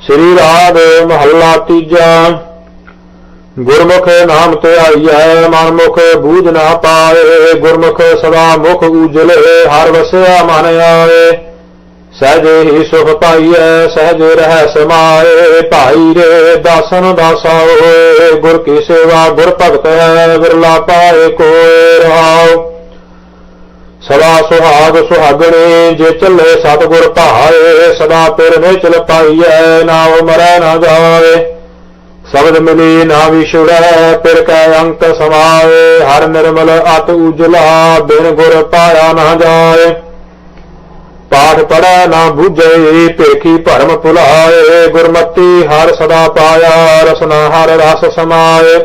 ਸ੍ਰੀ ਰਾਗ ਮਹੱਲਾ ਤੀਜਾ। ਗੁਰਮੁਖ ਨਾਮ ਤੇ ਆਈਐ ਮਨਮੁਖ ਬੂਝ ਨਾ ਪਾਏ। ਗੁਰਮੁਖ ਸਦਾ ਮੁਖ ਉਜਲੇ, ਹਰ ਵਸਿਆ ਮਨ ਆਏ। ਸਹਜੇ ਹੀ ਸੁਖ ਪਾਈਐ, ਸਹਜੇ ਰਹਿ ਸਮਾਏ। ਭਾਈ ਰੇ ਦਾਸਨ ਦਾਸਾ ਹੋਏ ਗੁਰ ਕੀ ਸੇਵਾ ਗੁਰ ਭਗਤ ਹੈ ਵਿਰਲਾ ਪਾਏ ਕੋਏ ਰਹਾਉ। ਸਦਾ ਸੁਹਾਗ ਸੁਹਾਗਣੇ, ਜੇ ਚੱਲੇ ਸਤਿਗੁਰ ਭਾਏ, ਸਦਾ ਪਿਰ ਨੇ ਚਲ ਪਾਈਐ ਨਾ ਉਹ ਮਰੈ ਨਾ ਜਾਏ ਸ਼ਬਦ ਮਿਲੀ ਨਾ ਵਿਛੜੈ ਪਿਰ ਕੈ ਅੰਕ ਸਮਾਏ। ਹਰ ਨਿਰਮਲ ਅਤ ਉਜਲਾ, ਬਿਨ ਗੁਰ ਪਾਇਆ ਨਾ ਜਾਏ। ਪਾਠ ਪੜੈ ਨਾ ਬੁਝੇ, ਭੇਖੀ ਭਰਮ ਭੁਲਾਏ, ਗੁਰਮਤੀ ਹਰ ਸਦਾ ਪਾਇਆ, ਰਸਨਾ ਹਰ ਰਸ ਸਮਾਏ।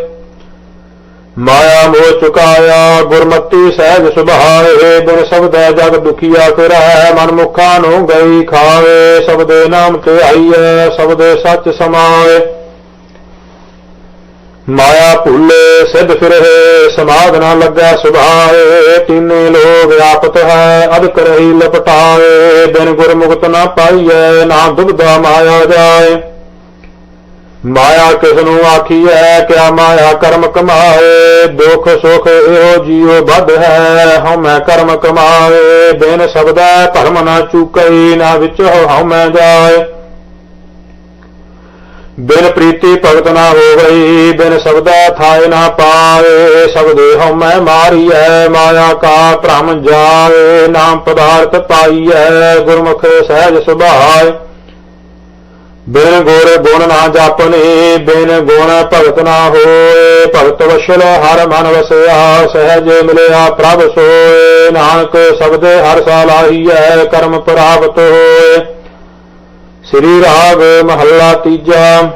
ਮਾਇਆ ਮੋਹ ਚੁਕਾਇਆ, ਗੁਰਮਤੀ ਸਹਿਜ ਸੁਭਾਏ ਬਿਨ ਸਬਦੈ ਜਗ ਦੁਖੀਆ ਫਿਰੈ ਮਨ ਮੁਖਾਂ ਨੂੰ ਗਈ ਖਾਵੇ, ਸਬਦੇ ਨਾਮ ਤੇ ਆਈਐ ਸਬਦੇ ਸੱਚ ਸਮਾਏ। ਮਾਇਆ ਭੁੱਲੇ ਸਿੱਧ ਫਿਰੇ ਸਮਾਧ ਨਾ ਲੱਗੈ ਸੁਭਾਏ, ਤਿੰਨੇ ਲੋਗ ਆਪਤ ਹੈ, ਅਦਕ ਰਹੀ ਲਪਟਾਏ, ਬਿਨ ਗੁਰਮੁਖਤ ਨਾ ਪਾਈਐ, ਨਾ ਦੁਬਦਾ ਮਾਇਆ ਜਾਏ। ਮਾਇਆ ਕਿਸ ਨੂੰ ਆਖੀਐ, ਕਿਆ ਮਾਇਆ ਕਰਮ ਕਮਾਏ, ਦੁਖ ਸੁਖ ਇਹੋ ਜੀਉ ਬੱਧ ਹੈ ਹਉਮੈ ਕਰਮ ਕਮਾਏ, ਬਿਨ ਸਬਦੈ ਭਰਮ ਨਾ ਚੁਕਈ, ਨਾ ਵਿੱਚ ਹਉਮੈ ਜਾਏ। ਬਿਨ ਪ੍ਰੀਤੀ ਭਗਤ ਨਾ ਹੋਵਈ, ਬਿਨ ਸਬਦਾ ਥਾਇ ਨਾ ਪਾਏ ਸਬਦੇ ਹਉਮੈ ਮਾਰੀਐ, ਮਾਇਆ ਕਾ ਭ੍ਰਮ ਜਾਏ, ਨਾਮ ਪਦਾਰਥ ਪਾਈਐ, ਗੁਰਮੁਖ ਸਹਿਜ ਸੁਭਾਏ। ਬਿਨ ਗੁਰ ਗੁਣ ਨਾ ਜਾਪਨੇ, ਬਿਨ ਗੁਣ ਭਗਤ ਨਾ ਹੋਏ, ਭਗਤ ਵਸ਼ਲ ਹਰ ਮਨ ਵਸਿਆ, ਸਹਿਜ ਮਿਲਿਆ ਪ੍ਰਭ ਸੋਏ, ਨਾਨਕ ਸਬਦੇ ਹਰ ਸਾਲ ਆਈਐ, ਕਰਮ ਪ੍ਰਾਪਤ ਹੋਏ। ਸ੍ਰੀ ਰਾਗ ਮਹੱਲਾ ਤੀਜਾ।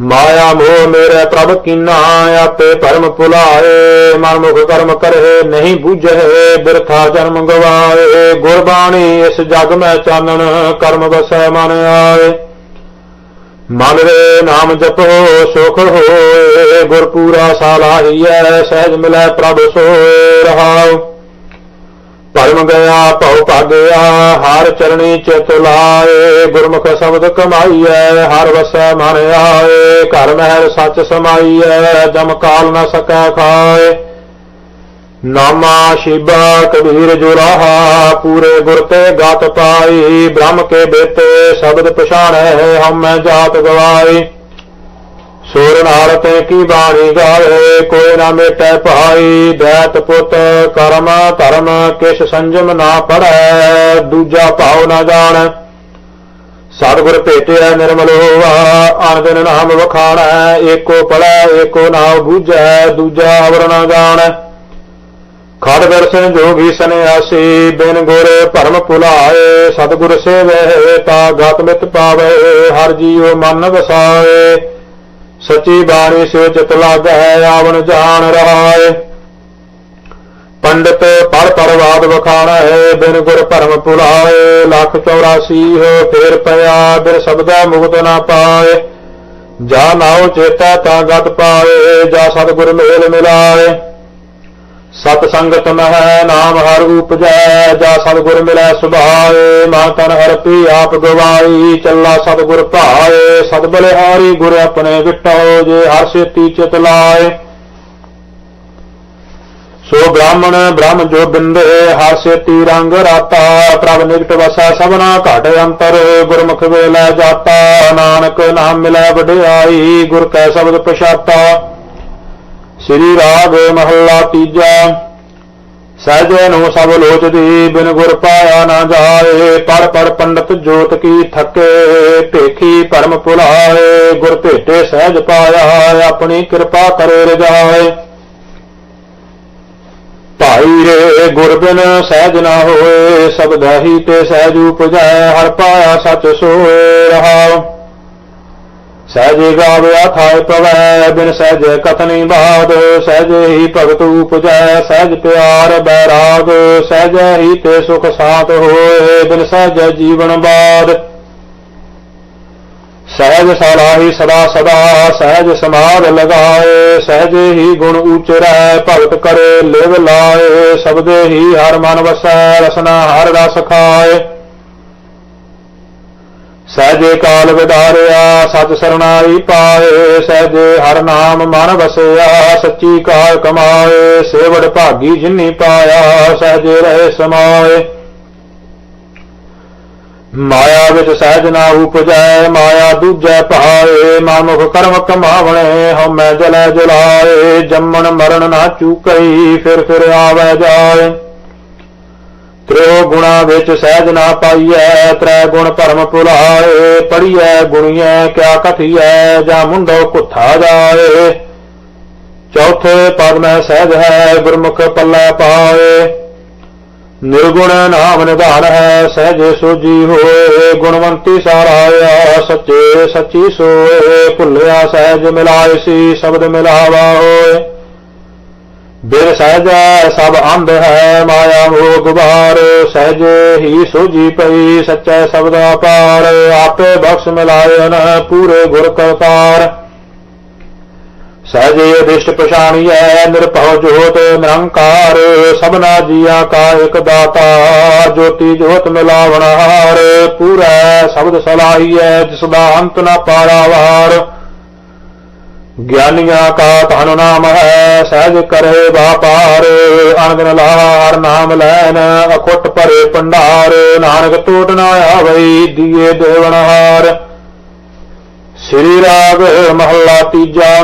ਮਾਇਆ ਮੋਹ ਮੇਰੇ ਪ੍ਰਭ ਕੀਨਾ, ਆਪੇ ਭਰਮ ਭੁਲਾਏ। ਮਨ ਮੁਖ ਕਰਮ ਕਰੇ, ਨਹੀਂ ਬੂਝੇ, ਬਿਰਥਾ ਜਨਮ ਗਵਾਏ। ਗੁਰਬਾਣੀ ਇਸ ਜਗ ਮੈਂ ਚਾਨਣ, ਕਰਮ ਵਸੈ ਮਨ ਆਏ। ਮਨ ਰੇ ਨਾਮ ਜਪੋ, ਸੁਖ ਹੋਏ। ਗੁਰ ਪੂਰਾ ਸਾਲਾਹੀਐ ਸਹਿਜ ਮਿਲੈ ਪ੍ਰਭ ਸੋਏ ਰਹਾਉ। ਭਰਮ ਗਿਆ ਭਉ ਭਾਗਿਆ ਹਰ ਚਰਣੀ ਚਿਤ ਲਾਏ ਗੁਰਮੁਖ ਸ਼ਬਦ ਕਮਾਈਐ, ਹਰ ਵਸੈ ਮਨ ਆਏ, ਘਰ ਮਹਿਰ ਸੱਚ ਸਮਾਈਐ, ਜਮ ਕਾਲ ਨ ਸਕੈ ਖਾਏ। ਨਾਮਾ ਸ਼ਿਬਾ ਕਬੀਰ ਜੁਰਾਹਾ, ਪੂਰੇ ਗੁਰ ਤੇ ਗਾਤ ਪਾਈ, ਬ੍ਰਹਮ ਕੇ ਬੇਤੇ ਸ਼ਬਦ ਪਛਾਣੈ ਹਮ ਜਾਤ ਗਵਾਈ ਸੂਰ ਨਾਲ ਤੇ ਕੀ ਬਾਣੀ ਗਾਏ, ਕੋਈ ਨਾ ਮੇਟੈ ਭਾਈ ਦੈਤ ਪੁੱਤ, ਕਰਮ ਧਰਮ, ਕਿਛ ਸੰਜਮ ਨਾ ਪੜੈ, ਦੂਜਾ ਭਾਉ ਨਾ ਜਾਣ। ਸਤਿਗੁਰ ਭੇਟਿਆ ਨਿਰਮਲ ਹੋਵਾ ਅਨ ਨਾਮ ਵਖਾਣੈ, ਏਕੋ ਪੜੈ, ਏਕੋ ਨਾਮ ਬੂਝੈ, ਦੂਜਾ ਅਵਰ ਨਾ ਜਾਣ। ਖੜ ਦਰਸ਼ਨ ਜੋਗੀ ਸੰਿਆਸੀ ਬਿਨ ਗੁਰ ਭਰਮ ਭੁਲਾਏ, ਸਤਿਗੁਰ ਸੇਵੈ, ਤਾ ਗਤ ਮਿਤ ਪਾਵੇ, ਹਰ ਜੀਉ ਮਨ ਵਸਾਏ। ਸੱਚੀ ਬਾਣੀ ਸੇ ਚਿਤ ਲਾਗੈ, ਆਵਣ ਜਾਣ ਰਹਾਏ। ਪੰਡਤ ਪੜ ਪਰਵਾਦ ਵਖਾਣਾ ਹੈ, ਬਿਨ ਗੁਰ ਭਰਮ ਭੁਲਾਏ। ਲੱਖ 84 ਹੋ ਫੇਰ ਪਿਆ, ਬਿਨ ਸਬਦਾ ਮੁਕਤ ਨਾ ਪਾਏ। ਜਾ ਨਾਉ ਚੇਤਾ ਤਾਂ ਗਤ ਪਾਏ, ਜਾ ਸਤਿਗੁਰ ਮੇਲ ਮਿਲਾਏ। ਸਤ ਸੰਗਤ ਮਹਿ ਨਾਮ ਹਰ ਉਪਜੈ ਜਾ ਸਤਿਗੁਰ ਮਿਲੈ ਸੁਭਾਏ, ਮਨ ਤਨ ਹਰਪੀ ਆਪ ਗਵਾਈ, ਚੱਲਾ ਸਤਿਗੁਰ ਭਾਏ, ਸਤ ਬਲਿਹਾਰੀ ਗੁਰ ਆਪਣੇ ਵਿਟੋ ਜੇ ਹਰ ਸੇਤੀ ਚਿਤ ਲਾਏ। ਸੋ ਬ੍ਰਾਹਮਣ ਬ੍ਰਹਮ ਜੋ ਬਿੰਦੇ, ਹਰ ਸੇਤੀ ਰੰਗ ਰਾਤਾ, ਪ੍ਰਭ ਨਿਕਟ ਵਸੈ ਸਭਨਾ ਘਟ ਅੰਤਰ, ਗੁਰਮੁਖ ਵੇਲੇ ਜਾਤਾ, ਨਾਨਕ ਨਾਮ ਮਿਲੈ ਵਡਿਆਈ, ਗੁਰ ਕੈ ਸ਼ਬਦ ਪਛਾਤਾ। ਸ੍ਰੀ ਰਾਗ ਮਹੱਲਾ ਤੀਜਾ। ਸਹਿਜੇ ਨੂੰ ਸਭ ਲੋਚਦੀ, ਬਿਨ ਗੁਰ ਪਾਇਆ ਨਾ ਜਾਏ ਪੜ ਪੜ ਪੰਡਤ ਜੋਤ ਕੀ ਥਕੇ, ਭੇਖੀ ਭਰਮ ਭੁਲਾਏ, ਗੁਰ ਭੇਟੇ ਸਹਿਜ ਪਾਇਆ, ਆਪਣੀ ਕਿਰਪਾ ਕਰੇ ਰਜਾਏ। ਭਾਈ ਰੇ ਗੁਰ ਬਿਨ ਸਹਿਜ ਨਾ ਹੋਏ ਸਬਦਾ ਹੀ ਤੇ ਸਹਿਜ ਉਪਜੈ, ਹਰ ਪਾਇਆ ਸਚ ਸੋਏ ਰਹਾਉ ਸਹਿਜ ਗਾਵਿਆ ਥਾਇ ਪਵੈ ਬਿਨ ਸਹਿਜ ਕਥਨੀ ਬਾਦ, ਸਹਿਜ ਹੀ ਭਗਤ ਉਪਜੈ, ਸਹਿਜ ਪਿਆਰ ਬੈਰਾਗ, ਸਹਿਜ ਹੀ ਤੇ ਸੁਖ ਸਾਤ ਹੋਏ, ਬਿਨ ਸਹਿਜੇ ਜੀਵਨ ਬਾਦ। ਸਹਿਜ ਸਲਾਹੀ ਸਦਾ ਸਦਾ, ਸਹਿਜ ਸਮਾਦ ਲਗਾਏ, ਸਹਿਜ ਹੀ ਗੁਣ ਉਚਰੈ ਭਗਤ ਕਰੇ ਲਿਵ ਲਾਏ, ਸਬਦੇ ਹੀ ਹਰ ਮਨ ਵਸੈ, ਰਸਨਾ ਹਰ ਰਸ ਖਾਏ। ਸਹਿਜੇ ਕਾਲ ਵਿਦਾਰਿਆ ਸਤ ਸਰਣਾਈ ਪਾਏ, ਸਹਿਜੇ ਹਰ ਨਾਮ ਮਨ ਵਸਿਆ, ਸੱਚੀ ਕਾਲ ਕਮਾਏ, ਸੇਵੜ ਭਾਗੀ ਜਿਨੀ ਪਾਇਆ, ਸਹਿਜੇ ਰਹੇ ਸਮਾਏ। ਮਾਇਆ ਵਿੱਚ ਸਹਿਜ ਨਾ ਉਪਜੈ, ਮਾਇਆ ਦੂਜੈ ਭਾਏ ਮਾਨੁਖ ਕਰਮ ਕਮਾਵਣੇ, ਹਉਮੈ ਜਲੈ ਜਲਾਏ, ਜੰਮਣ ਮਰਨ ਨਾ ਚੂਕਈ, ਫਿਰ ਫਿਰ ਆਵੈ ਜਾਏ। ਤ੍ਰਿਓ ਗੁਣਾ ਵਿੱਚ ਸਹਿਜ ਨਾ ਪਾਈਐ ਤ੍ਰੈ ਗੁਣ ਭਰਮ ਭੁਲਾਏ ਪੜੀਐ ਗੁਣੀਐ, ਕਿਆ ਕਥੀਐ ਜਾਂ ਮੁੰਡੋ ਕੁੱਥਾ ਜਾਏ। ਚੌਥੇ ਪਦ ਮੈਂ ਸਹਿਜ ਹੈ, ਗੁਰਮੁਖ ਪੱਲੇ ਪਾਏ। ਨਿਰਗੁਣ ਨਾਮ ਨਿਧਾਨ ਹੈ, ਸਹਿਜੇ ਸੋਜੀ ਹੋਏ। ਗੁਣਵੰਤੀ ਸਾਰਾਇਆ ਸੱਚੇ ਸੱਚੀ ਸੋਏ। ਭੁੱਲਿਆ ਸਹਿਜ ਮਿਲਾਏ ਸੀ, ਸ਼ਬਦ ਮਿਲਾਵਾ ਹੋਏ। ਬਿਨ ਸਹਿਜੈ ਸਭ ਅੰਧ ਹੈ, ਮਾਇਆ ਹੋ ਗੁਬਾਰ, ਸਹਿਜ ਹੀ ਸੋਜੀ ਪਈ, ਸੱਚੈ ਸ਼ਬਦ ਅਪਾਰ ਆਪੇ ਬਖਸ਼ ਮਿਲਾਇਨ ਪੂਰੇ ਗੁਰ ਕਰਤਾਰ। ਸਹਿਜੇ ਅਦਿਸ਼ਟ ਪਛਾਣੀਐ ਨਿਰਭਉ ਜੋਤ ਨਿਰੰਕਾਰ, ਸਭਨਾ ਜੀਆਂ ਕਾ ਇਕ ਦਾਤਾ, ਜੋਤੀ ਜੋਤ ਮਿਲਾਵਣਹਾਰ, ਪੂਰਾ ਸ਼ਬਦ ਸਲਾਹੀਐ ਜਿਸ ਦਾ ਅੰਤ ਨਾ ਪਾਰਾਵਾਰ। ਗਿਆਨੀਆਂ ਕਾ ਧਨ ਨਾਮ ਹੈ, ਸਹਿਜ ਕਰੇ ਵਾਪਾਰ। ਅਨੰਦ ਲਾਰ ਨਾਮ ਲੈਨ, ਅਖੁੱਟ ਭਰੇ ਭੰਡਾਰ। ਨਾਨਕ ਟੋਟ ਨਾ ਆਵਈ, ਦੀਏ ਦੇਵਨਹਾਰ ਸ੍ਰੀ ਰਾਗ ਮਹੱਲਾ ਤੀਜਾ।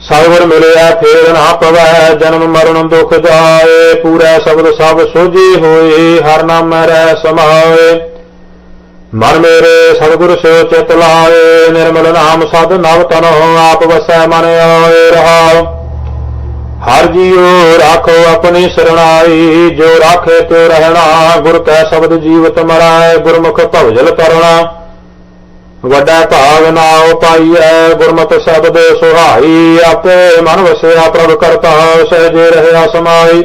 ਸਤਿਗੁਰ ਮਿਲਿਆ, ਫੇਰ ਨਾ ਪਵੈ, ਜਨਮ ਮਰਨ ਦੁਖ ਜਾਏ। ਪੂਰਾ ਸ਼ਬਦ ਸਭ ਸੋਝੀ ਹੋਏ, ਹਰ ਨਾਮ ਰਹਿ ਸਮਾਏ। ਮਨ ਮੇਰੇ ਸਤਿਗੁਰ ਸੋ ਚਿਤ ਲਾਏ, ਨਿਰਮਲ ਨਾਮ ਸਦ ਨਵ ਤਨੋ ਆਪ ਵਸੈ ਮਨ ਆਏ ਰਹਾਉ। ਹਰ ਜੀਉ ਰਾਖੋ ਆਪਣੀ ਸਰਣਾਈ, ਜੋ ਰਾਖੇ ਤੇ ਰਹਿਣਾ, ਗੁਰ ਕੈ ਸ਼ਬਦ ਜੀਵਤ ਮਰਾਏ, ਗੁਰਮੁਖ ਭਵਜਲ ਕਰਣਾ ਵੱਡਾ ਭਾਗ ਨਾਉ ਪਾਈਐ, ਗੁਰਮਤਿ ਸ਼ਬਦ ਸੁਹਾਈ, ਆਪੇ ਮਨ ਵਸਿਆ ਪ੍ਰਭ ਕਰਤਾ, ਸਹਿਜੇ ਰਹਿਆ ਸਮਾਈ।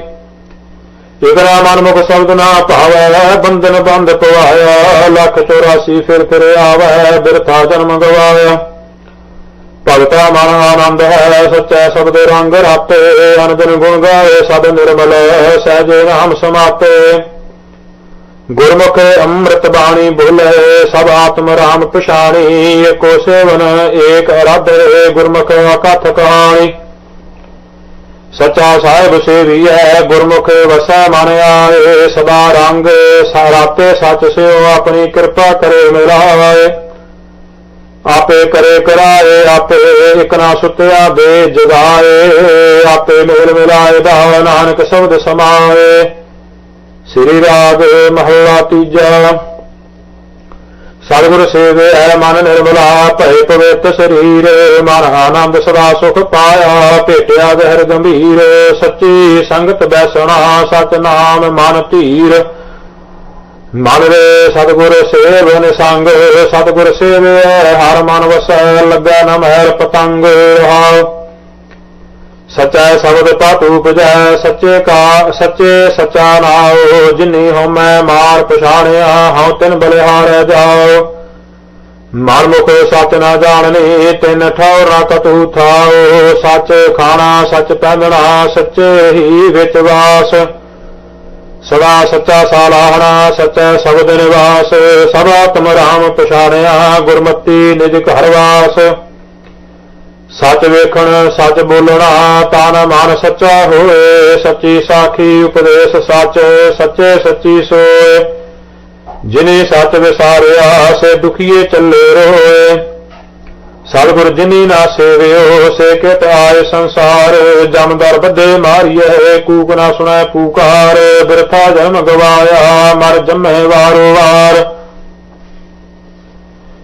ਇਕਰਾ ਮਨ ਮੁਖ ਸ਼ਬਦ ਨਾ ਭਾਵੈ ਬੰਧਨ ਬੰਧ ਪਵਾਇਆ, ਲੱਖ 84 ਫਿਰ ਫਿਰ ਆਵੈ ਬਿਰਥਾ ਜਨਮ ਗਵਾਇਆ। ਭਗਤਾ ਮਨ ਆਨੰਦ ਹੈ, ਸੱਚਾ ਸ਼ਬਦ ਰੰਗ ਰਾਤੇ ਅਨੰਦਨ ਗੁਣ ਗਾਏ, ਸਦ ਨਿਰਮਲ ਸਹਿਜੇ ਨਾਮ ਸਮਾਤੇ। ਗੁਰਮੁਖ ਅੰਮ੍ਰਿਤ ਬਾਣੀ ਬੋਲੇ, ਸਭ ਆਤਮ ਰਾਮ ਪਛਾਣੀ, ਏਕੋ ਸੇਵਨ, ਏਕ ਅਰਾਧੇ, ਗੁਰਮੁਖ ਅਕਥ ਕਹਾਣੀ। ਸੱਚਾ ਸਾਹਿਬ ਸੇਵੀਐ ਗੁਰਮੁਖ ਵਸੈ ਮਨ ਆਏ, ਸਦਾ ਰੰਗ ਸਾਰਾਤੇ ਸੱਚ ਸਿਓ ਆਪਣੀ ਕਿਰਪਾ ਕਰੇ ਮਿਲਾਏ। ਆਪੇ ਕਰੇ ਕਰਾਏ, ਆਪੇ ਇਕ ਨਾ ਸੁਤਿਆ ਦੇ ਜਗਾਏ, ਆਪੇ ਮੇਲ ਮਿਲਾਏ ਦਾ ਨਾਨਕ ਸ਼ਬਦ ਸਮਾਏ। ਸ੍ਰੀ ਰਾਗ ਮਹੱਲਾ ਤੀਜਾ। ਸਤਿਗੁਰ ਸੇਵੇ ਹੈ ਮਨ ਨਿਰਮਲਾ, ਭਏ ਪਵਿੱਤ ਸਰੀਰ ਮਨ ਆਨੰਦ ਸਦਾ ਸੁਖ ਪਾਇਆ, ਭੇਟਿਆ ਗਹਿਰ ਗੰਭੀਰ, ਸੱਚੀ ਸੰਗਤ ਬੈਸਣਾ, ਸਤਨਾਮ ਮਨ ਧੀਰ। ਮਨ ਰੇ ਸਤਿਗੁਰ ਸੇਵਨ ਸੰਗ ਸਤਿਗੁਰ ਸੇਵੇ ਹਰ ਮਨ ਵਸੈ, ਲੱਗਾ ਨ ਮਹਿਰ ਪਤੰਗ। ਹਾਉ ਸਚਾ ਸ਼ਬਦ ਪਤ ਉਪਜੈ ਸੱਚੇ ਕਾ, ਸੱਚੇ ਸਚਾ ਨਾਉ, ਜਿਨੀ ਹਉਮੈ ਮਾਰ ਪਛਾਣਿਆ, ਹਉ ਤਿਨ ਬਲਿਹਾਰ ਜਾਉ। ਮਨ ਮੁਖ ਸਚ ਨਾ ਜਾਣਨੀ, ਤਿਨ ਠੌਰ ਕਤੂ ਥਾਉ। ਸੱਚ ਖਾਣਾ, ਸੱਚ ਪਹਿਨਣਾ ਸੱਚੇ ਹੀ ਵਿੱਚ ਵਾਸ। ਸਦਾ ਸੱਚਾ ਸਾਲਾਹਣਾ, ਸੱਚਾ ਸ਼ਬਦ ਨਿਵਾਸ। ਸਭ ਆਤਮ ਰਾਮ ਪਛਾਣਿਆ, ਗੁਰਮਤੀ ਨਿਜ ਘਰ ਵਾਸ। ਸੱਚ ਵੇਖਣ, ਸੱਚ ਬੋਲਣਾ ਤਾਨ ਮਨ ਸੱਚਾ ਹੋਏ। ਸੱਚੀ ਸਾਖੀ ਉਪਦੇਸ਼ ਸੱਚ, ਸੱਚੇ ਸੱਚੀ ਸੋਏ। ਜਿਨੇ ਸੱਚ ਵਿਸਾਰਿਆ, ਸੇ ਦੁਖੀਏ ਚੱਲੇ ਰੋਏ। ਸਤਿਗੁਰ ਜਿਨੀ ਨਾ ਸੇਵਿਓ, ਸੇ ਕਿਤ ਆਏ ਸੰਸਾਰ। ਜਮਦਰ ਬੱਦੇ ਮਾਰੀਏ ਕੂਕ ਨਾ ਸੁਣੈ ਪੁਕਾਰ ਬਿਰਥਾ ਜਨਮ ਗਵਾਇਆ, ਮਰ ਜੰਮੇ ਵਾਰੋ ਵਾਰ।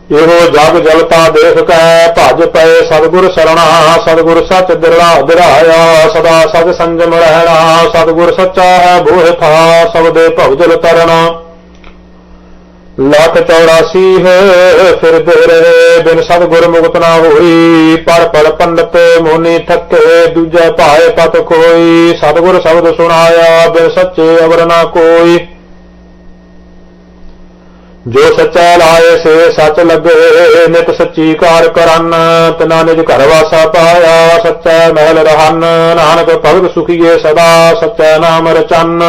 ਇਹੋ ਜਗ ਜਲਤਾ ਦੇਖ ਕੈ ਭਜ ਪਏ ਸਤਿਗੁਰ ਸਰਣਾ, ਸਤਿਗੁਰ ਸੱਚ ਦਿਲਾ ਦਿਰਾਇਆ ਸਦਾ ਸਦ ਸੰਜਮ ਰਹਿਣਾ, ਸਤਿਗੁਰ ਸੱਚਾ ਹੈ ਬੋਹਿ ਥਾ ਸਬਦੇ ਭਵਜਲ ਤਰਣਾ। ਲੱਖ 84 ਹੈ ਫਿਰਦੇ ਰਹੇ ਬਿਨ ਸਤ ਗੁਰ ਮੁਕਤ ਨਾ ਹੋਈ, ਪਰ ਪੜ ਪੰਡਤ ਮੋਨੀ ਥੱਕੇ ਦੂਜਾ ਭਾਏ ਪਤ ਕੋਈ ਸਤਿਗੁਰ ਸ਼ਬਦ ਸੁਣਾਇਆ, ਬਿਨ ਸੱਚੇ ਅਵਰ ਨਾ ਕੋਈ। ਜੋ ਸੱਚਾ ਲਾਏ ਸੇ ਸੱਚ ਲੱਗੇ, ਨਿਤ ਸੱਚੀ ਕਾਰ ਕਰਨ। ਤਿਨਾ ਨਿਜ ਘਰ ਵਾਸਾ ਪਾਇਆ, ਸੱਚਾ ਮਹਿਲ ਰਹਨ। ਨਾਨਕ ਭਗਤ ਸੁਖੀਏ ਸਦਾ, ਸੱਚਾ ਨਾਮ ਰਚਨ।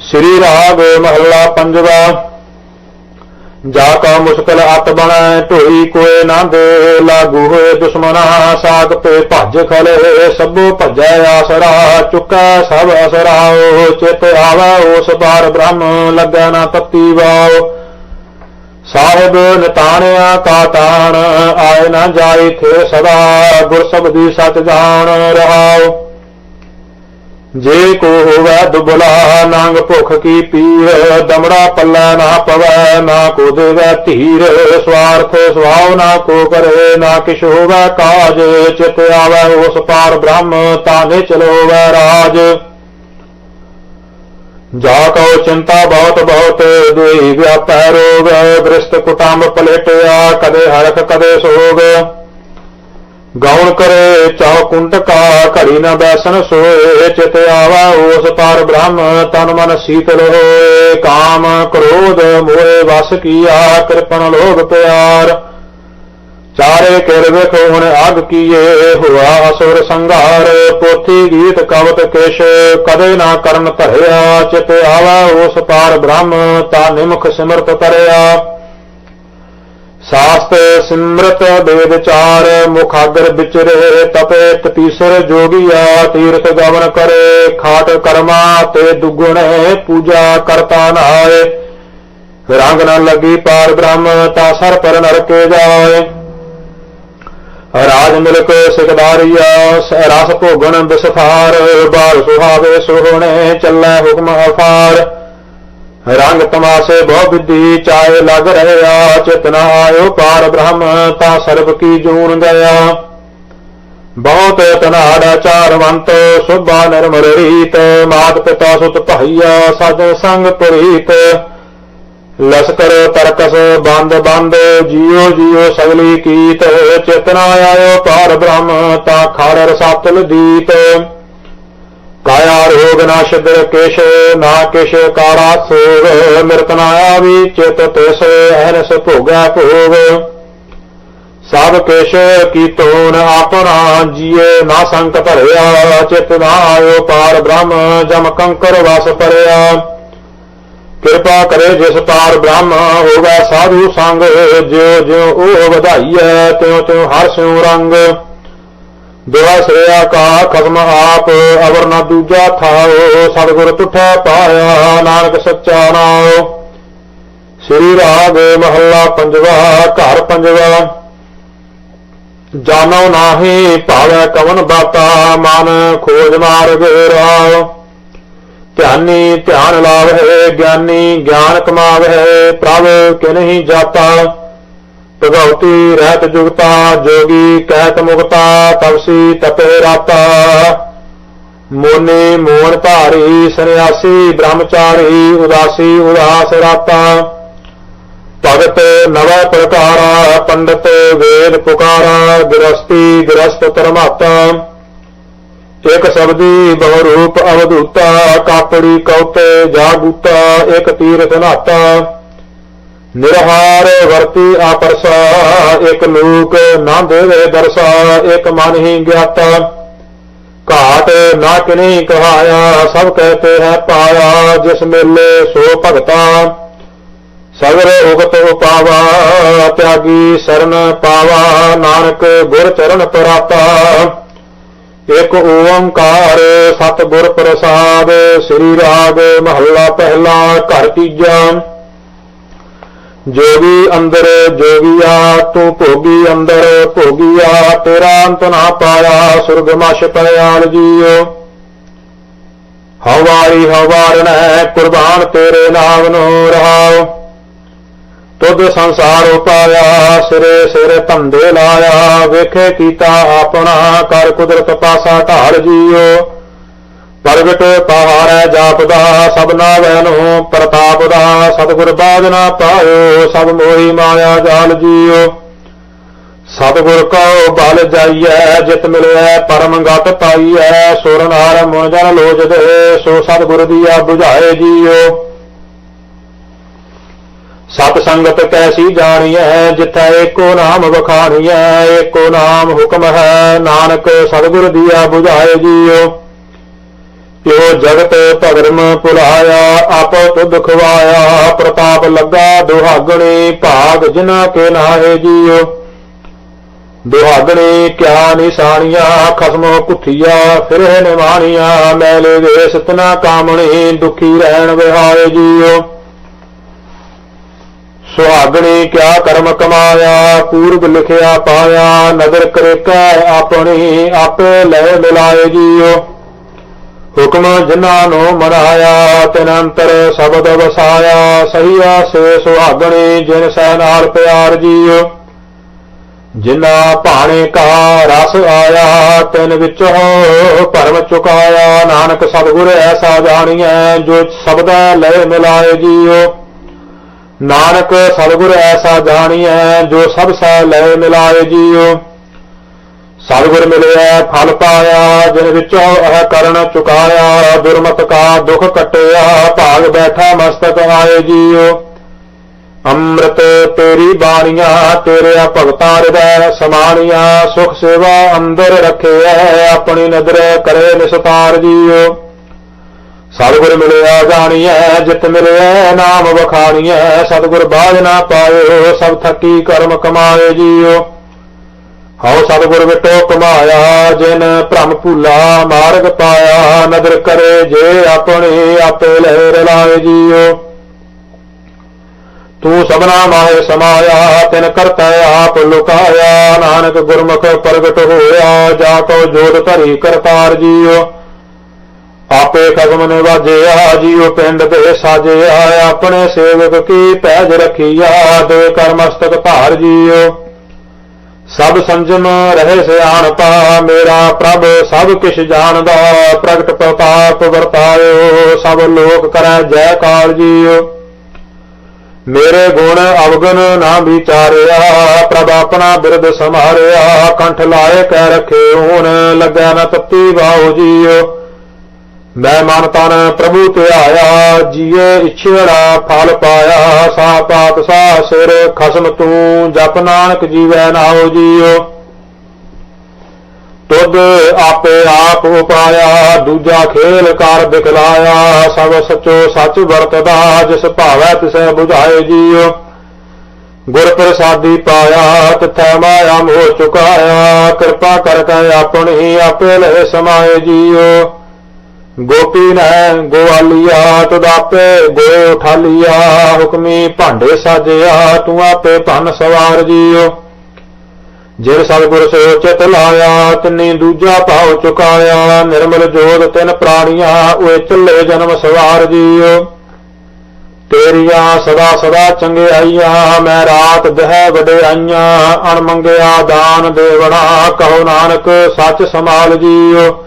ਸ੍ਰੀ ਰਾਗ ਮਹੱਲਾ ਪੰਜਵਾ। ਜਾ ਕਾ ਮੁਸ਼ਕਲ ਅਤ ਬਣੈ, ਢੋਈ ਕੋਏ ਨਾ ਦੇ, ਲਾਗੂ ਹੋਏ ਦੁਸ਼ਮਨਾ ਸਾਗ ਪੇ ਭੱਜ ਖਲੇ ਸਭੋ ਭਜੈ ਆਸਰਾ, ਚੁੱਕਾ ਸਭ ਅਸਰਾਓ ਚਿਤ ਆਵੈ, ਉਸ ਪਾਰ ਬ੍ਰਹਮ ਲੱਗੈ ਨਾ ਤਤੀ ਵਾਓ ਸਾਹਿਬ ਨਿਤਾਣਿਆ ਕਾ ਤਾਣ, ਆਏ ਨਾ ਜਾਏ ਥੇ ਸਦਾ ਗੁਰ ਸਬਦੀ ਸਚ ਜਾਣ ਰਹਾਓ ਜੇ ਕੋ ਹੋਵੇ ਦੁਬਲਾ ਨੰਗ ਭੁਖ ਕੀ ਪੀਰ, ਦਮੜਾ ਪੱਲਾ ਨਾ ਪਵੈ, ਨਾ ਕੋ ਦੇਵੈ ਧੀਰ, ਸਵਾਰਥ ਸੁਭਾਵ ਨਾ ਕੋ ਕਰੇ, ਨਾ ਕਿਛ ਹੋਵੇ ਕਾਜ, ਚਿਤ ਆਵੈ ਉਸ ਪਾਰ ਬ੍ਰਹਮ ਤਾਨੇ ਚਲੋਵੈ ਰਾਜ। ਜਾ ਕਉ ਚਿੰਤਾ ਬਹੁਤ ਬਹੁਤ ਦੁਈ ਵਿਆਪੈ ਰੋਗ, ਬ੍ਰਿਸ਼ਟ ਕੁਟੰਬ ਪਲੇਟਿਆ, ਕਦੇ ਹਰਖ ਕਦੇ ਸੋਗ। ਗਾਉਣ ਕਰੇ ਚਾਹ ਕੁੰਟਕਾ ਘੜੀ ਨਾ ਬੈਸਨ ਸੋਏ, ਚਿਤ ਆਵਾ ਉਸ ਪਾਰ ਬ੍ਰਹਮ, ਤਨ ਮਨ ਸੀਤਲ ਹੋਏ। ਕਾਮ ਕ੍ਰੋਧ ਮੋਹ ਵਸ ਕੀਆ, ਕਿਰਪਨ ਲੋਭ ਪਿਆਰ। ਚਾਰੇ ਕਿਰ ਵਿਖ ਹੁਣ ਅਗ ਕੀਏ, ਹੋਆ ਅਸੁਰ ਸੰਘਾਰ। ਪੋਥੀ ਗੀਤ ਕਵਤ ਕਿਛ ਕਦੇ ਨਾ ਕਰਨ ਧਰਿਆ। ਚਿਤ ਆਵਾ ਉਸ ਪਾਰ ਬ੍ਰਹਮ, ਤਾ ਨਿਮਖ ਸਿਮਰਤ ਕਰਿਆ ਸਾਸਤ ਸਿਮਰਤ ਦੇ ਵਿਚਾਰ ਮੁਖਾਗਰ ਵਿਚਰੇ ਤਪੇ ਤਪੀਸਰ ਜੋਗੀਆ ਤੀਰਥ ਗਵਨ ਕਰੇ, ਖਾਟ ਕਰਮਾ ਤੇ ਦੁਗੁਣੇ ਪੂਜਾ ਕਰਤਾ ਨਾਏ ਰੰਗ ਨਾ ਲੱਗੀ ਪਾਰ ਬ੍ਰਹਮ, ਤਾ ਸਰ ਪਰ ਨਰਕੇ ਜਾਏ। ਰਾਜ ਮਿਲਕ ਸਿਕਦਾਰੀਆ ਰਸ ਭੋਗਣ ਬਿਸਫਾਰ ਬਾਲ ਸੁਹਾਵੇ ਸੋਹਣੇ ਚੱਲੇ ਹੁਕਮ ਅਫਾਰ। ਰੰਗ ਤਮਾਸੇ ਬਹੁ ਵਿਧੀ ਚਾਏ ਲਗ ਰਹਿਆ, ਚਿਤਨਾ ਆਇਓ ਪਾਰ ਬ੍ਰਹਮ, ਤਾ ਸਰਬ ਕੀ ਜੂਨ ਗਿਆ ਬਹੁਤ ਤਨਾੜਾ ਚਾਰਵੰਤ, ਸੁਭਾ ਨਿਰਮਲ ਰੀਤ, ਮਾਤ ਪਿਤਾ ਸੁਤ ਭਾਈਆ, ਸਜ ਸੰਗ ਪ੍ਰੀਤ। ਲਸਕਰ ਤਰਕਸ ਬੰਦ ਬੰਦ, ਜੀਓ ਜੀਓ ਸਗਲੀ ਕੀਤ, ਚਿਤਨਾ ਆਇਓ ਪਾਰ ਬ੍ਰਹਮ, ਤਾ ਖੜ ਰਸਾਤਲ ਦੀਤ। ਕਾਇਆ ਰੋਗ ਨਾ ਛਿਦਰ ਕਿਛ ਨਾ ਕਿਛ ਕਾਰਾ ਸੋਗ, ਮਿਰਤ ਨਾ ਆਵੀ ਚਿਤ ਤਿਸ ਅਹਰਸ ਭੋਗੈ ਭੋਗ। ਸਭ ਕਿਛ ਕੀਤੋਨ ਆਪਣਾ ਜੀਏ, ਨਾ ਸੰਕ ਭਰਿਆ, ਚਿਤ ਨਾ ਆਇਓ ਪਾਰ ਬ੍ਰਹਮ, ਜਮ ਕੰਕਰ ਵਸ ਪਰਿਆ ਕਿਰਪਾ ਕਰੇ ਜਿਸ ਪਾਰ ਬ੍ਰਹਮ ਹੋਗਾ ਸਾਧੂ ਸੰਗ ਜਿਉ ਜਿਉ ਉਹ ਵਧਾਈਐ ਤਿਉ ਤਿਉ ਹਰ ਸਿਉ ਰੰਗ। ਦੁਆ ਸ੍ਰਿਆ ਕਾ ਖਸਮ ਆਪ, ਅਵਰ ਨਾ ਦੂਜਾ ਥਾਓ ਸਤਿਗੁਰ ਤੁਠਾ ਪਾਇਆ, ਨਾਨਕ ਸੱਚਾ ਨਾਮ ਸ੍ਰੀ ਰਾਗ ਮਹੱਲਾ ਪੰਜਵਾ, ਘਰ ਪੰਜਵਾ। ਜਾਨੋ ਨਾਹੀ ਭਾਵੈ ਕਵਨ ਬਾਤਾ, ਮਨ ਖੋਜ ਮਾਰਗ ਰਾਵ ਧਿਆਨੀ ਧਿਆਨ ਲਾਵਹਿ ਗਿਆਨੀ ਗਿਆਨ ਕਮਾਵਹਿ ਪ੍ਰਭ ਕਿਨਹੀ ਜਾਤਾ। ਭਗਉਤੀ ਰਹਿਤ ਜੁਗਤਾ, ਜੋਗੀ ਕਹਿਤ ਮੁਕਤਾ ਤਪਸੀ ਤਪੇ ਰਾਤਾ। ਮੋਨੇ ਮੋਨ ਧਾਰੀ ਸੰਨਿਆਸੀ, ਬ੍ਰਹਮਚਾਰੀ, ਉਦਾਸੀ, ਉਦਾਸ ਰਾਤਾ। ਭਗਤ ਨਵ ਪ੍ਰਕਾਰਾ, ਪੰਡਤ ਵੇਦ ਪੁਕਾਰਾ ਗ੍ਰਸਤੀ ਗ੍ਰਸਤ ਧਰਮਾਤਾ। ਇਕ ਸਬਦੀ ਬਹੁ ਰੂਪ ਅਵਧੂਤਾ, ਕਾਪੜੀ ਕਉਤੇ ਜਾਗੂਤਾ, ਇਕ ਤੀਰਥ ਨਾਤਾ। ਨਿਰਹਾਰ ਵਰਤੀ ਆਪਰਸਾ, ਇਕ ਲੋਕ ਨਾ ਦੇਵੇ ਦਰਸਾ, ਇਕ ਮਨ ਹੀ ਗਿਆਤਾ। ਘਾਟ ਨਾ ਕਿਨੇ ਕਹਾਇਆ, ਸਭ ਕਹਤੇ ਹੈ ਪਾਇਆ, ਜਿਸ ਮੇਲੇ ਸੋ ਭਗਤਾ। ਸਗਰ ਉਗਤ ਉਪਾਵਾ, ਤਿਆਗੀ ਸਰਨ ਪਾਵਾ, ਨਾਨਕ ਗੁਰ ਚਰਨ ਪਰਾਤਾ। ਇਕ ਓੰਕਾਰ ਸਤਿਗੁਰ ਪ੍ਰਸਾਦ, ਸ੍ਰੀ ਰਾਗ ਮਹੱਲਾ ਪਹਿਲਾ, ਘਰ ਤੀਜਾ। ਜੋਗੀ ਅੰਦਰ ਜੋਗੀਆ ਤੂੰ ਭੋਗੀ ਅੰਦਰ ਭੋਗੀਆ ਤੇਰਾ ਅੰਤ ਨਾ ਪਾਇਆ, ਸੁਰਗ ਮਛ ਪਿਆਲ ਜੀਓ। ਹਵਾਰੀ ਹਵਾਰਣੈ ਕੁਰਬਾਨ ਤੇਰੇ ਨਾਮ ਨੂੰ ਰਹਾਓ। ਤੁਧ ਸੰਸਾਰ ਉਪਾਇਆ, ਸਿਰੇ ਸਿਰੇ ਧੰਦੇ ਲਾਇਆ, ਵੇਖੇ ਕੀਤਾ ਆਪਣਾ, ਕਰ ਕੁਦਰਤ ਪਾਸਾ ਢਾਲ ਜੀਓ। ਪ੍ਰਗਟ ਪਹਾੜੈ ਜਾਪਦਾ ਸਭਨਾ ਵੈਨੋ ਪ੍ਰਤਾਪ ਦਾ ਸਦ ਸਤਿਗੁਰ ਬਾਦ ਨਾ ਪਾਇਓ ਸਭ ਮੋਹੀ ਮਾਇਆ ਜਾਲ ਜੀਓ। ਸਤਿਗੁਰ ਕਉ ਬਲ ਜਾਈਐ, ਜਿਤ ਮਿਲਿਐ ਪਰਮ ਗਤ ਪਾਈਐ, ਸੁਰ ਨਾਰ ਮਨ ਜਨ ਲੋਚਦੇ, ਸੋ ਸਤਿਗੁਰ ਦੀਆ ਬੁਝਾਏ ਜੀਓ। ਸਤ ਸੰਗਤ ਕੈਸੀ ਜਾਣੀਐ, ਜਿਥੈ ਏਕੋ ਨਾਮ ਵਖਾਣੀਐ, ਏਕੋ ਨਾਮ ਹੁਕਮ ਹੈ, ਨਾਨਕ ਸਤਿਗੁਰ ਦੀਆ 부ਝਾਏ ਜੀਓ। ਇਹੋ ਜਗਤ ਭਗਰਮ ਭੁਲਾਇਆ, ਆਪ ਤੁਧ ਖਵਾਇਆ, ਪ੍ਰਤਾਪ ਲੱਗਾ ਦੁਹਾਗਣੇ, ਭਾਗ ਜਿਨਾ ਕੇ ਨਾਹੇ ਜੀਓ ਦੁਹਾਗਣੇ ਕਿਆ ਨਿਸ਼ਾਨੀਆਂ, ਖਸਮੋ ਕੁੱਥੀਆ ਫਿਰੇ ਨਿਵਾਣੀਆਂ, ਮੈਲੇ ਵੇਸ ਤਨਾ ਕਾਮਣੇ, ਦੁਖੀ ਰਹਿਣ ਵਿਹਾਏ ਜੀਓ ਸੁਹਾਗਣੇ ਕਿਆ ਕਰਮ ਕਮਾਇਆ, ਪੂਰਬ ਲਿਖਿਆ ਪਾਇਆ ਨਦਰ ਕਰੇ ਕੈ ਆਪਣੀ, ਆਪੇ ਲੈ ਮਿਲਾਏ ਜੀਓ ਹੁਕਮ ਜਿਨ੍ਹਾਂ ਨੂੰ ਮਨਾਇਆ ਤਿਨ ਅੰਤਰ ਸ਼ਬਦ ਵਸਾਇਆ, ਸਹੀਆ ਸੇ ਸੁਹਾਗਣੀ ਜਿਨ ਸਹਿ ਨਾਲ ਪਿਆਰ ਜੀਓ। ਜਿਨ੍ਹਾਂ ਭਾਣੇ ਕਾ ਰਸ ਆਇਆ, ਤਿਨ ਹੋ ਭਰਮ ਚੁਕਾਇਆ, ਨਾਨਕ ਸਤਿਗੁਰ ਐਸਾ ਜਾਣੀਐ, ਜੋ ਸਬਦਾ ਲੈ ਮਿਲਾਏ ਜੀਓ। ਨਾਨਕ ਸਤਿਗੁਰ ਐਸਾ ਜਾਣੀਐ, ਜੋ ਸਭ ਸੈ ਲੈ ਮਿਲਾਏ ਜੀਓ। ਸਤਿਗੁਰ ਮਿਲਿਆ, ਫਲ ਪਾਇਆ, ਜਿਨ ਵਿੱਚੋਂ ਇਹ ਕਰਨ ਚੁਕਾਇਆ, ਦੁਰਮਤ ਕਾ ਦੁਖ ਕਟਿਆ, ਭਾਗ ਬੈਠਾ ਮਸਤਕ ਆਏ ਜੀਓ ਅੰਮ੍ਰਿਤ ਤੇਰੀ ਬਾਣੀਆਂ ਤੇਰੇ ਭਗਤਾਂ ਹਿਰਦੈ ਸਮਾਣੀਆਂ, ਸੁਖ ਸੇਵਾ ਅੰਦਰ ਰੱਖਿਆ ਆਪਣੀ ਨਦਰ ਕਰੇ ਨਿਸਤਾਰ ਜੀਓ ਸਤਿਗੁਰ ਮਿਲਿਆ, ਜਾਣੀਐ, ਜਿਤ ਮਿਲਿਆ ਨਾਮ ਵਖਾਣੀਐ, ਸਤਿਗੁਰ ਬਾਝ ਨਾ ਪਾਇਓ, ਸਭ ਥੱਕੀ ਕਰਮ ਕਮਾਏ ਜੀਓ ਹਉ ਸਤਿਗੁਰ ਵਿਟੋ ਕਮਾਇਆ ਜਿਨ ਭ੍ਰਮ ਭੂਲਾ, ਮਾਰਗ ਪਾਇਆ, ਨਦਰ ਕਰੇ ਜੇ ਆਪਣੇ ਆਪੇ ਲੈ ਰਲਾਏ ਜੀਓ। ਤੂੰ ਸਭਨਾ ਮਾਹੇ ਸਮਾਇਆ, ਤਿਨ ਕਰਤਾ ਆਪ ਲੁਕਾਇਆ, ਨਾਨਕ ਗੁਰਮੁਖ ਪ੍ਰਗਟ ਹੋਇਆ, ਜਾ ਕੋ ਜੋਤ ਧਰੀ ਕਰਤਾਰ ਜੀਓ। ਆਪੇ ਕਦਮ ਨੇ ਵਾਜਿਆ ਜੀਉ ਪਿੰਡ ਦੇ ਸਾਜਿਆ, ਆਪਣੇ ਸੇਵਕ ਕੀ ਪੈਜ ਰਖੀਆ, ਦੇ ਕਰ ਮਸਤਕ ਭਾਰ ਜੀਉ ਸਭ ਸੰਜਮ ਰਹੇ ਸਿਆਣਤਾ, ਮੇਰਾ ਪ੍ਰਭ ਸਭ ਕਿਛ ਜਾਣਦਾ, ਪ੍ਰਗਟ ਪ੍ਰਤਾਪ ਵਰਤਾਇਓ, ਸਭ ਲੋਕ ਕਰੈ ਜੈਕਾਰ ਜੀਉ ਮੇਰੇ ਗੁਣ ਅਵਗਨ ਨਾ ਵਿਚਾਰਿਆ, ਪ੍ਰਭ ਆਪਣਾ ਬਿਰਦ ਸਮਾਰਿਆ ਕੰਠ ਲਾਏ ਕਹਿ ਰਖੇ ਹੁਣ, ਲੱਗਿਆ ਨਾ ਤਤੀ ਬਾਉ ਜੀਉ ਮੈਂ ਮਨ ਤਨ ਪ੍ਰਭੂ ਤੇ ਆਇਆ, ਜੀਏ ਇਛੜਾ ਫਲ ਪਾਇਆ ਸਾ ਪਾਤ ਸਾ ਸਿਰ ਖਸਮ ਤੂੰ, ਜਪ ਨਾਨਕ ਜੀਵੈ ਨਾਉ ਜੀਓ ਤੁਧ ਆਪੇ ਆਪ ਉਪਾਇਆ, ਦੂਜਾ ਖੇਲ ਕਰ ਦਿਖਲਾਇਆ ਸਭ ਸਚੋ ਸੱਚ ਵਰਤਦਾ, ਜਿਸ ਭਾਵੈ ਤਿਸੈ ਬੁਝਾਏ ਜੀਓ ਗੁਰ ਪ੍ਰਸਾਦੀ ਪਾਇਆ, ਤਿਥੈ ਮਾਇਆ ਮੋਹ ਚੁਕਾਇਆ, ਕਿਰਪਾ ਕਰਕੇ ਆਪਣੀ ਆਪੇ ਲੈ ਸਮਾਏ ਜੀਓ ਗੋਪੀ ਨੈ ਗੋਵਾਲੀਆ ਤਦਾਪੇ ਗੋ ਉਠਾਲੀਆ ਹੁਕਮੀ ਭਾਂਡੇ ਸਾਜਿਆ, ਤੂੰ ਆਪੇ ਭੰਨ ਸਵਾਰ ਜੀਓ। ਜਿਨ ਸਤਿਗੁਰ ਸੋਚਿਤ ਲਾਇਆ, ਤਿੰਨੀ ਦੂਜਾ ਭਾਉ ਚੁਕਾਇਆ, ਨਿਰਮਲ ਜੋਤ ਤਿਨ ਪ੍ਰਾਣੀਆਂ ਓਏ ਚੱਲੇ ਜਨਮ ਸਵਾਰ ਜੀਓ। ਤੇਰੀਆਂ ਸਦਾ ਸਦਾ ਚੰਗਿਆਈਆਂ, ਮੈਂ ਰਾਤ ਦਹਿ ਵਡਿਆਈਆਂ, ਅਣਮੰਗਿਆ ਦਾਨ ਦੇਵਣਾ, ਕਹੋ ਨਾਨਕ ਸੱਚ ਸਮਾਲ ਜੀਓ।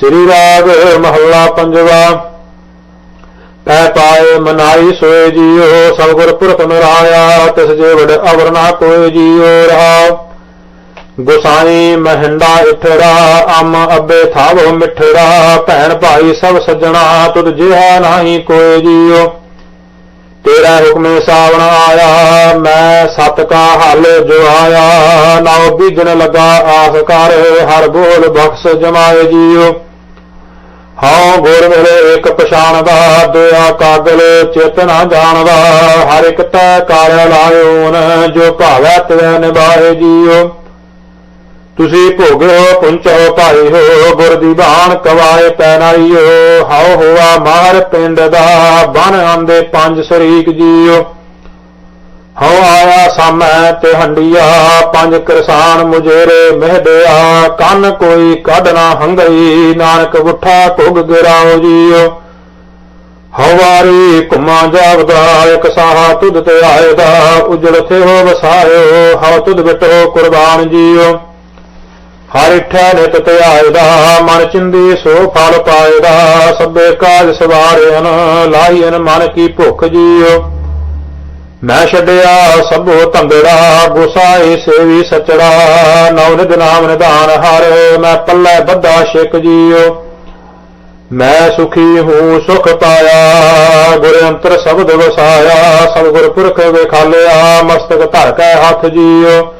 ਸ੍ਰੀ ਰਾਗ ਮਹੱਲਾ ਪੰਜਵਾ। ਪੈ ਪਾਏ ਮਨਾਈ ਸੋਏ ਜੀਓ ਸਤਿਗੁਰ ਪੁਰਖ ਨਰਾਇਆ, ਤਿਸ ਜੇ ਵਡ ਅਵਰ ਨਾ ਕੋਏ ਜੀਓ ਰਹਾ। ਗੁਸਾਈ ਮਹਿੰਦਾ ਇਠੜਾ, ਅਮ ਅੱਬੇ ਥਾਵੋ ਮਿਠੜਾ, ਭੈਣ ਭਾਈ ਸਭ ਸੱਜਣਾ, ਤੁਧ ਜਿਹਾ ਨਾਹੀ ਕੋਏ ਜੀਓ ਤੇਰਾ ਹੁਕਮੇ ਸਾਵਣ ਆਇਆ, ਮੈਂ ਸਤ ਕਾ ਹੱਲ ਜੁਆਇਆ। ਨਾਉ ਬੀਜਣ ਲੱਗਾ, ਆਸ ਕਰ ਹਰ ਬੋਲ ਬਖਸ਼ ਜਮਾਏ ਜੀਓ ਹਾਂ ਗੁਰ ਮੇਰੇ ਇੱਕ ਪਛਾਣਦਾ, ਦੁਆ ਕਾਗਲ ਚਿਤ ਨਾ ਜਾਣਦਾ। ਹਰ ਇੱਕ ਤੈ ਕਾਰਿਆ ਲਾਇਓ ਜੋ ਭਾਵੈ ਤੈ ਨਿਭਾਏ ਜੀਓ ਤੁਸੀਂ ਭੋਗਿਓ ਪੁੰਚੋ ਭਾਈ ਹੋ ਗੁਰ ਦੀ ਬਾਣ ਕਵਾਏ ਪੈ ਨਾਈਓ। ਹਾਉ ਹੋਆ ਮਾਰ ਪਿੰਡ ਦਾ ਬਨ ਆਂਦੇ ਪੰਜ ਸ਼ਰੀਕ ਜੀਓ ਹਉ ਆਇਆ ਸਾਮੈ ਤੇ ਹੰਡੀਆ, ਪੰਜ ਕਿਰਸਾਨ ਮੁਜੇਰੇ ਮਹਿਦਿਆ ਕੰਨ ਕੋਈ ਕੱਢ ਨਾ ਹੰਗਈ ਨਾਨਕ ਉਠਾ ਕੁਗ ਗਿਰਾਓ ਜੀਓ ਹਵਾਰੀ ਘੁਮਾ ਜਾਵਦਾ ਇਕ ਸਾਹਾ ਤੁਧ ਤੇ ਆਏਦਾ ਉਜੜ ਥੇ ਹੋ ਵਸਾਇਓ, ਹਉ ਤੁਧ ਬਿਟੋ ਕੁਰਬਾਨ ਜੀਓ ਹਰ ਇਠੈ ਨਿਤ ਧਿਆਇਦਾ ਮਨ ਚਿੰਦੀ ਸੋ ਫਲ ਪਾਇਦਾ, ਸਭੇ ਕਾਜ ਸਵਾਰਿਆਨ ਲਾਹੀਨ ਮਨ ਕੀ ਭੁੱਖ ਜੀਓ ਮੈਂ ਛੱਡਿਆ ਸਭੋ ਧੰਦੜਾ ਗੁਸਾਏ ਸੇਵੀ ਸਚੜਾ ਨੌ ਨਿਧ ਨਾਮ ਨਿਧਾਨ ਹਰ, ਮੈਂ ਪੱਲੇ ਬੱਧਾ ਛਿਕ ਜੀਓ। ਮੈਂ ਸੁਖੀ ਹੂੰ ਸੁਖ ਪਾਇਆ, ਗੁਰ ਅੰਤਰ ਸ਼ਬਦ ਵਸਾਇਆ, ਸਭ ਗੁਰ ਪੁਰਖ ਵੇਖਾਲਿਆ, ਮਸਤਕ ਧਰ ਕੇ ਹੱਥ ਜੀਓ।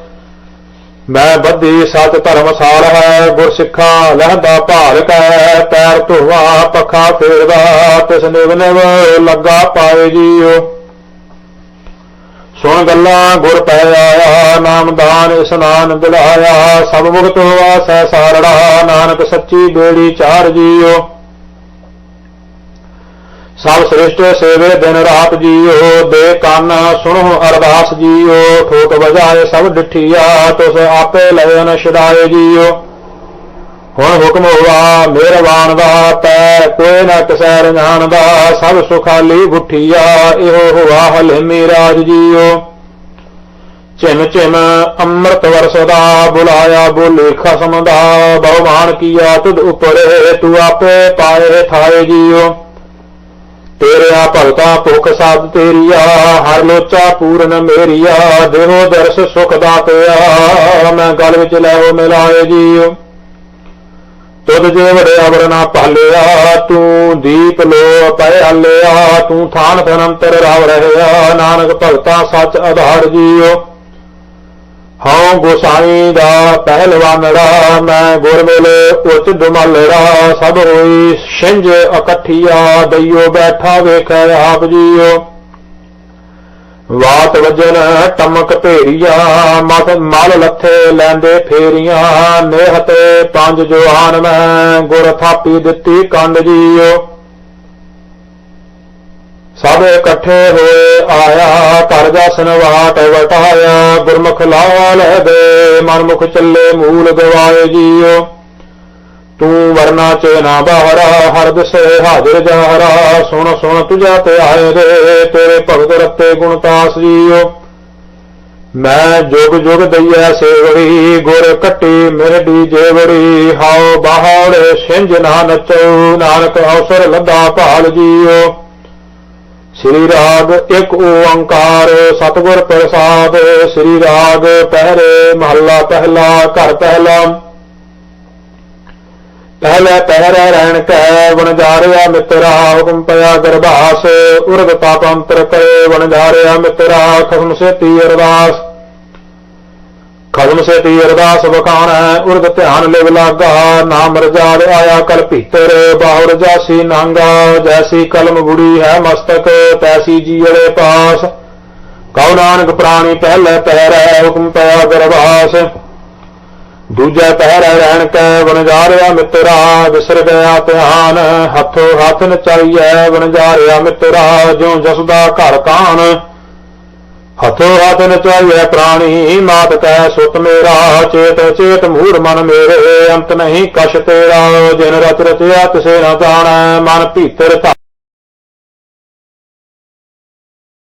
ਮੈਂ ਬੱਧੀ ਸਤ ਧਰਮਸਾਲ ਹੈ, ਗੁਰ ਸਿੱਖਾ ਲਹਿੰਦਾ ਭਾਲ ਹੈ ਪੈਰ ਧੋਵਾ, ਪੱਖਾ ਫੇਰਦਾ, ਤਿਸ ਨਿਵ ਨਿਵ ਲੱਗਾ ਪਾਏ ਜੀਓ। ਸੁਣ ਗੱਲਾਂ, ਗੁਰ ਪੈ ਆਇਆ ਨਾਮਦਾਨ ਇਸਨਾਨ ਦਿਲਾਇਆ, ਸਭ ਮੁਕਤ ਹੋਆ ਸਹਿ ਸਾਰੜਾ, ਨਾਨਕ ਸੱਚੀ ਬੇੜੀ ਚਾਰ ਜੀਓ। ਸਭ ਸ੍ਰਿਸ਼ਟ ਸੇਵੇ ਦਿਨ ਰਾਤ ਜੀਓ ਦੇ ਕੰਨ ਸੁਣੋ ਅਰਦਾਸ ਜੀਓ, ਠੋਕ ਵਜਾਏ ਸਭ ਡਿਠੀਆ, ਤੁਸ ਆਪੇ ਲੈਨ ਛਡਾਏ ਜੀਓ। ਹੁਣ ਹੁਕਮ ਹੋਆ ਮਿਹਰਬਾਨ ਦਾ ਤੈ ਕੋਈ ਨਾ ਕਸੈ ਰੰਜਾਨ ਦਾ ਸਭ ਸੁਖਾਲੀ ਗੁਠੀਆ, ਇਹੋ ਹੋਆ ਹਲੇਮੀ ਰਾਜ ਜੀਓ। ਚਿਮ ਚਿਮ ਅੰਮ੍ਰਿਤ ਵਰਸਦਾ, ਬੁਲਾਇਆ ਬੋਲੇ ਖਸਮ ਦਾ, ਬਹੁਮਾਨ ਕੀਆ ਤੁਧ ਉਪਰੇ, ਤੂੰ ਆਪੇ ਪਾਏ ਥਾਏ ਜੀਓ। ਤੇਰਿਆ ਭਗਤਾ ਭੁਖ ਸਾਧ ਤੇਰੀਆ, ਹਰ ਲੋਚਾ ਪੂਰਨ ਮੇਰੀਆ, ਦੇਹੋ ਦਰਸ ਸੁਖ ਦਾਤਿਆ, ਮੈਂ ਗਲ ਵਿੱਚ ਲੈਓ ਮਿਲਾਏ ਜੀਓ। ਤੁਧ ਜੇ ਵੜੇ ਅਵਰ ਨਾ ਭਾਲਿਆ ਤੂੰ ਦੀਪ ਲੋ ਪੈ ਹਲਿਆ, ਤੂੰ ਥਾਨ ਧਨੰਤਰ ਰਾਵ ਰਹਿਆ, ਨਾਨਕ ਭਗਤਾ ਸੱਚ ਆਧਾਰ ਜੀਓ। ਹਉ ਗੋਸਾਈ ਦਾ ਪਹਿਲਵਾਨੜਾ, ਮੈਂ ਗੁਰ ਮਿਲੇ ਉੱਚ ਡੁਮਲੜਾ, ਸਭ ਹੋਈ ਛਿੰਝ ਇਕੱਠੀਆ, ਦਈਓ ਬੈਠਾ ਵੇਖੈ ਆਪ ਜੀਓ। ਵਾਤ ਵਜਨ ਟਮਕ ਭੇਰੀਆ ਮਲ ਲੱਥੇ ਲੈਂਦੇ ਫੇਰੀਆਂ, ਨੇਹ ਤੇ ਪੰਜ ਜਵਾਨ ਮੈਂ ਗੁਰ ਥਾਪੀ ਦਿੱਤੀ ਕੰਡ ਜੀਓ। ਸਭ ਇਕੱਠੇ ਹੋਏ ਆਇਆ, ਘਰ ਦਾ ਸਨਵਾਟ ਵਟਾਇਆ, ਗੁਰਮੁਖ ਲਾਲ ਦੇ, ਮਨਮੁਖ ਚੱਲੇ ਮੂਲ ਗਵਾਏ ਜੀਓ। ਤੂੰ ਵਰਨਾ ਚ ਨਾ ਬਾਹਰਾ, ਹਰ ਦਿਸੇ ਹਾਜ਼ਰ ਜਾਹਰਾ। ਸੁਣ ਸੁਣ ਤੁਝਾ ਤੇ ਆਏ ਦੇ ਤੇਰੇ ਭਗਤ ਰਤੇ ਗੁਣ ਤਾਸ ਜੀਓ। ਮੈਂ ਜੁਗ ਜੁਗ ਦਈਐ ਸੇਵੜੀ, ਗੁਰ ਕੱਟੀ ਮਿਰਡੀ ਜੇਵੜੀ। ਹਾਉ ਬਾਹੜ ਸਿੰਜ ਨਾ ਨਚੋ, ਨਾਨਕ ਅਵਸਰ ਲੱਦਾ ਭਾਲ ਜੀਓ। ਸ੍ਰੀ ਰਾਗ ਇੱਕ ਓੰਕਾਰ, ਸਤਿਗੁਰ ਪ੍ਰਸਾਦ। ਸ੍ਰੀ ਰਾਗ ਪਹਿਰੇ ਮਹੱਲਾ ਪਹਿਲਾ, ਘਰ ਪਹਿਲਾ। ਪਹਿਲੇ ਪਹਿਰੇ ਰਹਿਣ ਕੈ ਵਣਜਾਰਿਆ ਮਿੱਤਰਾ ਹੁਕਮ ਪਿਆ ਗਰਭਾਸ ਉਰਦ ਪਾਪ ਅੰਤਰ ਕਰੇ ਵਣਜਾਰਿਆ ਮਿੱਤਰਾ, ਖਸਮ ਸੇਤੀ ਅਰਦਾਸ। ਖਸਮ ਸੇਤੀ ਅਰਦਾਸ ਬਖਾਣਾ ਉਰਦ ਧਿਆਨ ਲਿਵ ਲਾਗਾ, ਨਾਮ ਰਜਾਲ ਆਇਆ ਕਲ ਭੀਤਰ, ਬਾਹੁਰ ਜਾਸੀ ਨਾਂਗਾ, ਜੈਸੀ ਕਲਮ ਗੁੜੀ ਹੈ ਮਸਤਕ, ਤੈਸੀ ਜੀੜੇ ਪਾਸ। ਕਉ ਨਾਨਕ ਪ੍ਰਾਣੀ ਪਹਿਲੇ ਪਹਿਰੇ ਹੁਕਮ ਪਿਆ ਗਰਭਾਸ ਦੂਜਾ ਪਹਿਰਾ ਰਹਿਣ ਕੈ ਵਣਜਾਰਿਆ ਮਿੱਤਰਾ ਵਿਸਰ ਗਿਆ ਧਿਆਨ, ਹੱਥੋ ਹੱਥ ਨਚਾਈਐ ਵਣਜਾਰਿਆ ਮਿੱਤਰਾ, ਜਿਉ ਜਸਦਾ ਘਰ ਕਾਨ ਹੱਥੋ ਹੱਥ ਨਚਾਈਐ ਪ੍ਰਾਣੀ, ਮਾਤ ਕੈ ਸੁਤ ਮੇਰਾ, ਚੇਤ ਚੇਤ ਮੂੜ ਮਨ ਮੇਰੇ, ਅੰਤ ਨਹੀਂ ਕਛ ਤੇਰਾ, ਜਿਨ ਰਚ ਰਚਿਆ ਤਿਸੇ ਨਾ ਜਾਣੈ, ਮਨ ਭੀਤਰ ਧਾ